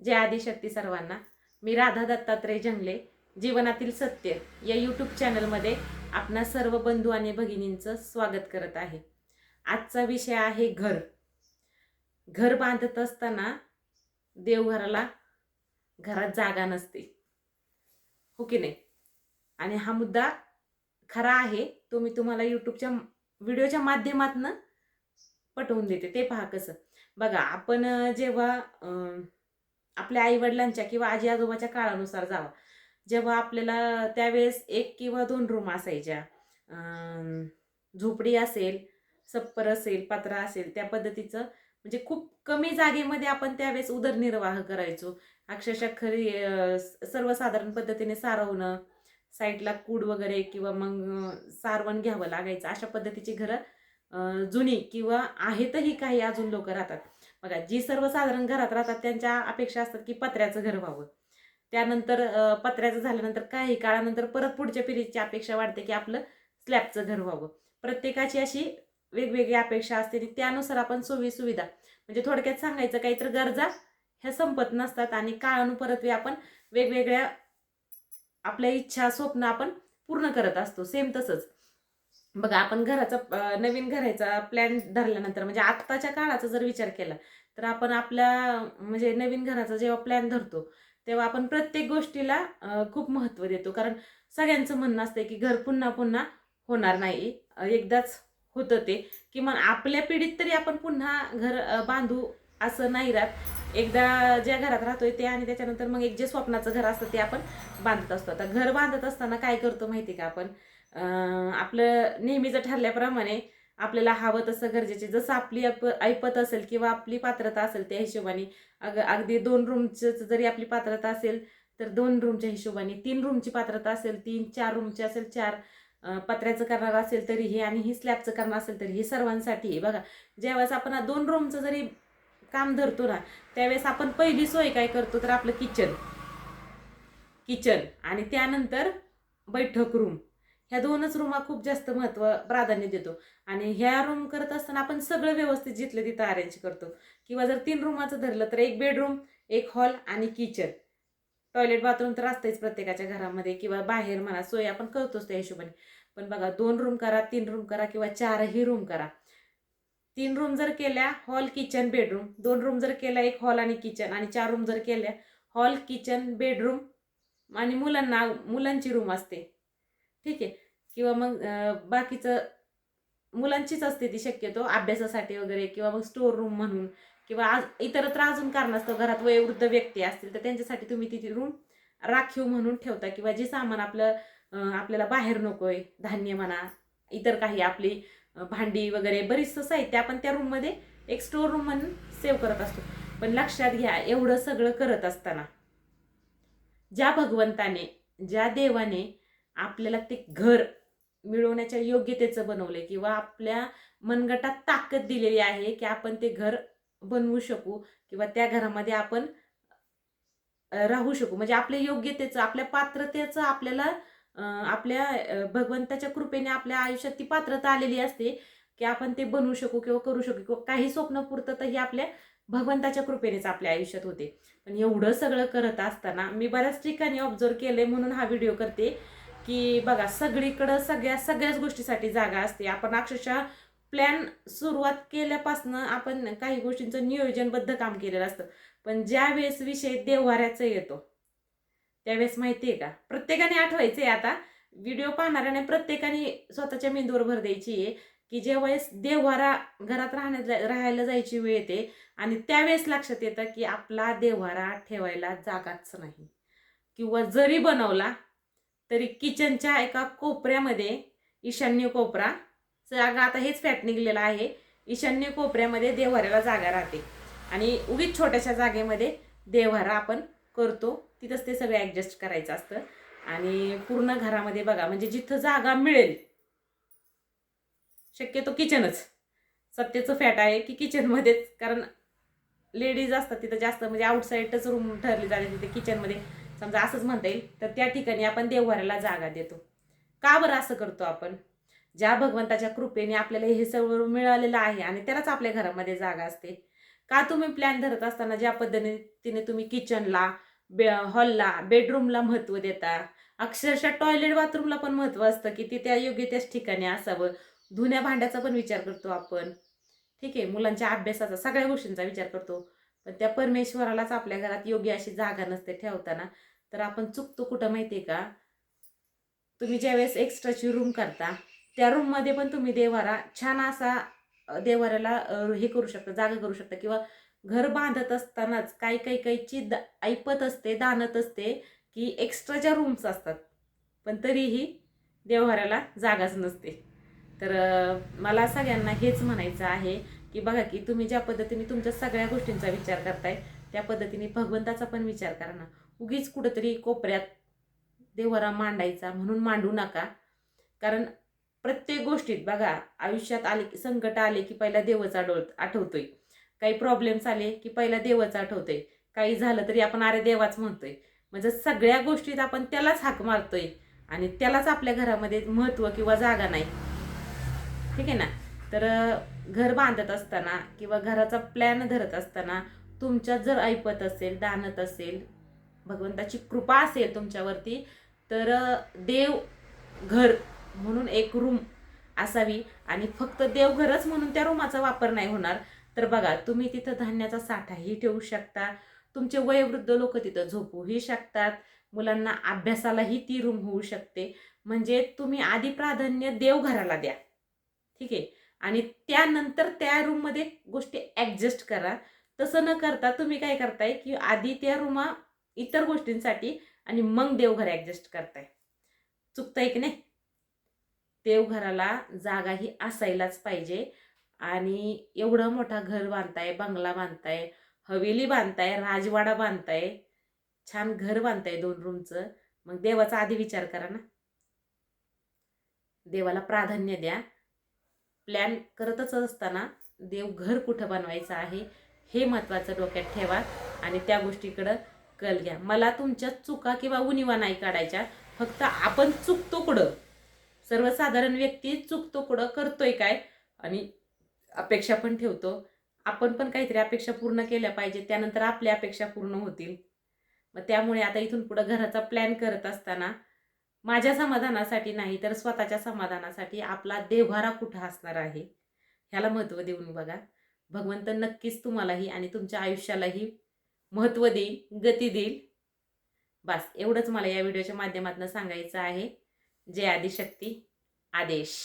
जय आदिशक्ती सर्वांना. मी राधा दत्तात्रय जंगले जीवनातील सत्य या यूट्यूब चॅनलमध्ये आपणा सर्व बंधू आणि भगिनींचं स्वागत करत आहे. आजचा विषय आहे घर. घर बांधत असताना देवघराला घरात जागा नसते. हो की नाही? आणि हा मुद्दा खरा आहे तो मी तुम्हाला यूट्यूबच्या व्हिडिओच्या माध्यमातून पटवून देते. ते पहा कसं. बघा आपण जेव्हा आपल्या आईवडिलांच्या किंवा आजी आजोबाच्या काळानुसार जावं. जेव्हा आपल्याला त्यावेळेस एक किंवा दोन रूम असायच्या. झोपडी असेल सप्पर असेल पत्रा असेल त्या पद्धतीचं म्हणजे खूप कमी जागेमध्ये आपण त्यावेळेस उदरनिर्वाह करायचो. अक्षरशः खरी सर्वसाधारण पद्धतीने सारवणं साईडला कूड वगैरे किंवा मग सारवण घ्यावं लागायचं. अशा पद्धतीची घरं जुनी किंवा आहेतही काही अजून लोक राहतात. बघा जी सर्वसाधारण घरात राहतात त्यांच्या अपेक्षा असतात की पत्र्याचं घर व्हावं. त्यानंतर पत्र्याचं झाल्यानंतर काही काळानंतर परत पुढच्या पिढीची अपेक्षा वाढते की आपलं स्लॅबचं घर व्हावं. प्रत्येकाची अशी वेगवेगळी अपेक्षा असते आणि त्यानुसार आपण सोयी सुविधा म्हणजे थोडक्यात सांगायचं काही तर गरजा ह्या संपत नसतात आणि काळानुपरत्वे आपण वेगवेगळ्या आपल्या इच्छा स्वप्न आपण पूर्ण करत असतो. सेम तसंच. बघा आपण घराचा नवीन घराचा प्लॅन धरल्यानंतर म्हणजे आत्ताच्या काळाचा जर विचार केला तर आपण आपल्या म्हणजे नवीन घराचा जेव्हा प्लॅन धरतो तेव्हा आपण प्रत्येक गोष्टीला खूप महत्त्व देतो. कारण सगळ्यांचं म्हणणं असतं की घर पुन्हा पुन्हा होणार नाही. एकदाच होतं ते. किमान आपल्या पिढीत तरी आपण पुन्हा घर बांधू असं नाही राहत. एकदा ज्या घरात राहतोय ते आणि त्याच्यानंतर मग एक जे स्वप्नाचं घर असतं ते आपण बांधत असतो. आता घर बांधत असताना काय करतो माहिती का आपण? आपलं नेहमीचं ठरल्याप्रमाणे आपल्याला हवं तसं गरजेचे. जसं आपली अप ऐपत असेल किंवा आपली पात्रता असेल त्या हिशोबाने अग अगदी दोन रूमचं जरी आपली पात्रता असेल तर दोन रूमच्या हिशोबाने तीन रूमची पात्रता असेल तीन चार रूमची असेल चार पत्र्याचं करणार असेल तरीही आणि ही स्लॅबचं करणार असेल तरी हे सर्वांसाठी आहे. बघा. ज्यावेळेस आपण दोन रूमचं जरी काम धरतो ना त्यावेळेस आपण पहिली सोय काय करतो तर आपलं किचन किचन आणि त्यानंतर बैठक रूम ह्या दोनच रूमा खूप जास्त महत्त्व प्राधान्य देतो. आणि ह्या रूम करत असताना आपण सगळं व्यवस्थित जिथलं तिथं अरेंज करतो. किंवा जर तीन रूमाचं धरलं तर एक बेडरूम एक हॉल आणि किचन टॉयलेट बाथरूम तर असतेच प्रत्येकाच्या घरामध्ये किंवा बाहेर म्हणा सोय आपण करतोच त्या हिशोबाने. पण बघा दोन रूम करा तीन रूम करा किंवा चारही रूम करा. तीन रूम जर केल्या हॉल किचन बेडरूम दोन रूम जर केल्या एक हॉल आणि किचन आणि चार रूम जर केल्या हॉल किचन बेडरूम आणि मुलांना मुलांची रूम असते. ठीक आहे. किंवा मग बाकीचं मुलांचीच असते ती शक्यतो अभ्यासासाठी वगैरे किंवा मग स्टोर रूम म्हणून किंवा आज इतरत्र अजून कारणास्तव घरात वयोवृद्ध व्यक्ती असतील तर त्यांच्यासाठी तुम्ही ती रूम राखीव म्हणून ठेवता किंवा जे सामान आपलं आपल्याला बाहेर नकोय धान्य म्हणा इतर काही आपली भांडी वगैरे बरीचसं साहित्य आपण त्या रूममध्ये एक स्टोर रूम म्हणून सेव्ह करत असतो. पण लक्षात घ्या एवढं सगळं करत असताना ज्या भगवंताने ज्या देवाने आपल्याला ते घर मिळवण्याच्या योग्यतेचं बनवले किंवा आपल्या मनगटात ताकद दिलेली आहे की आपण ते घर बनवू शकू किंवा त्या घरामध्ये आपण राहू शकू. म्हणजे आपल्या योग्यतेचं आपल्या पात्रतेचं आपल्याला आपल्या भगवंताच्या कृपेने आपल्या आयुष्यात ती पात्रता आलेली असते की आपण ते बनवू शकू किंवा करू शकू किंवा काही स्वप्न पुरतं ही आपल्या भगवंताच्या कृपेनेच आपल्या आयुष्यात होते. पण एवढं सगळं करत असताना मी बऱ्याच ठिकाणी ऑब्झर्व केलंय म्हणून हा व्हिडिओ करते. की बघा सगळीकडं सगळ्या सगळ्याच गोष्टीसाठी जागा असते. आपण अक्षरशः प्लॅन सुरुवात केल्यापासनं आपण काही गोष्टींचं नियोजनबद्ध काम केलेलं असतं. पण ज्या वेळेस विषय देववाऱ्याचा येतो त्यावेळेस माहिती आहे का? प्रत्येकाने आठवायचं आहे आता. व्हिडिओ पाहणाऱ्याने प्रत्येकाने स्वतःच्या मेंदूवर भर द्यायची आहे की ज्यावेळेस देव्हारा घरात राहण्या राहायला जायची वेळ येते आणि त्यावेळेस लक्षात येतं की आपला देव्हारा ठेवायला जागाच नाही. किंवा जरी बनवला तरी किचनच्या एका कोपऱ्यामध्ये ईशान्य कोपरा. जागा आता हेच फॅट निघलेलं आहे. ईशान्य कोपऱ्यामध्ये देवहाऱ्याला जागा राहते. आणि उगीच छोट्याशा जागेमध्ये देवहारा आपण करतो. तिथंच ते सगळं ॲडजस्ट करायचं असतं. आणि पूर्ण घरामध्ये बघा म्हणजे जिथं जागा मिळेल शक्यतो किचनच सत्तेचं फॅट आहे की किचनमध्येच कारण लेडीज असतात तिथं जास्त म्हणजे आउटसाईडच रूम ठरली जाते तिथे किचनमध्ये समजा असंच म्हणता येईल तर त्या ठिकाणी आपण देवघराला जागा देतो. का बरं असं करतो आपण? ज्या भगवंताच्या कृपेने आपल्याला हे सर्व मिळालेलं आहे आणि त्यालाच आपल्या घरामध्ये जागा असते. का तुम्ही प्लॅन धरत असताना ज्या पद्धतीने तुम्ही किचनला बे हॉलला बेडरूमला महत्त्व देता? अक्षरशः टॉयलेट बाथरूमला पण महत्त्व असतं की ते त्या योग्य त्याच ठिकाणी असावं. धुण्या भांड्याचा पण विचार करतो आपण. ठीक आहे मुलांच्या अभ्यासाचा सगळ्या गोष्टींचा विचार करतो. पण त्या परमेश्वरालाच आपल्या घरात योग्य अशी जागा नसते ठेवताना. तर आपण चुकतो कुठं माहिती आहे का? तुम्ही ज्यावेळेस एक्स्ट्राची रूम करता त्या रूममध्ये पण तुम्ही देवारा छान असा देवाऱ्याला हे करू शकता जागा करू शकता किंवा घर बांधत असतानाच काही काही काहीची द ऐपत असते दानत असते की एक्स्ट्राच्या रूम्स असतात पण तरीही देवघराला जागाच नसते. तर मला सगळ्यांना हेच म्हणायचं आहे की बघा की तुम्ही ज्या पद्धतीने तुमच्या सगळ्या गोष्टींचा विचार करताय त्या पद्धतीने भगवंताचा पण विचार करा ना. उगीच कुठंतरी कोपऱ्यात देवरा मांडायचा म्हणून मांडू नका. कारण प्रत्येक गोष्टीत बघा आयुष्यात आले की संकट आले की पहिला देवच आढळ आठवतोय. काही प्रॉब्लेम्स आले की पहिला देवच आठवतोय. काही झालं तरी आपण अरे देवाच म्हणतोय. म्हणजे सगळ्या गोष्टीत आपण त्यालाच हाक मारतोय. आणि त्यालाच आपल्या घरामध्ये महत्त्व किंवा जागा नाही. ठीक आहे ना? तर घर बांधत असताना किंवा घराचा प्लॅन धरत असताना तुमच्यात जर ऐपत असेल दानत असेल भगवंताची कृपा असेल तुमच्यावरती तर देव घर म्हणून एक रूम असावी आणि फक्त देवघरच म्हणून त्या रूमाचा वापर नाही होणार. तर बघा तुम्ही तिथं धान्याचा साठाही ठेवू शकता तुमचे वयोवृद्ध लोक तिथं झोपूही शकतात मुलांना अभ्यासालाही ती रूम होऊ शकते. म्हणजे तुम्ही आधी प्राधान्य देवघराला द्या. ठीक आहे? आणि त्यानंतर त्या रूममध्ये गोष्टी ॲडजस्ट करा. तसं न करता तुम्ही काय करताय की आधी त्या रूमा इतर गोष्टींसाठी आणि मग देवघर ॲडजस्ट करताय. चुकताय की नाही? देवघराला जागा ही असायलाच पाहिजे आणि एवढं मोठा घर बांधताय बंगला बांधताय हवेली बांधताय राजवाडा बांधताय छान घर बांधताय दोन रूमचं मग देवाचा आधी विचार करा ना. देवाला प्राधान्य द्या. प्लॅन करतच असताना देव घर कुठं बनवायचं आहे हे महत्त्वाचं डोक्यात ठेवा आणि त्या गोष्टीकडं कल घ्या. मला तुमच्या चुका किंवा उणिवा नाही काढायच्या. फक्त आपण चुकतो कुठं? सर्वसाधारण व्यक्ती चुकतो कुठं? करतोय काय? आणि अपेक्षा पण ठेवतो. आपण पण काहीतरी अपेक्षा पूर्ण केल्या पाहिजे त्यानंतर आपल्या अपेक्षा पूर्ण होतील. मग त्यामुळे आता इथून पुढं घराचा प्लॅन करत असताना माझ्या समाधानासाठी नाही तर स्वतःच्या समाधानासाठी आपला देव्हारा कुठं असणार आहे? ह्याला महत्त्व देऊन बघा. भगवंत नक्कीच तुम्हालाही आणि तुमच्या आयुष्यालाही महत्त्व देईल गती देईल. बस एवढंच मला या व्हिडिओच्या माध्यमातून सांगायचं आहे. जय आदिशक्ती. आदेश.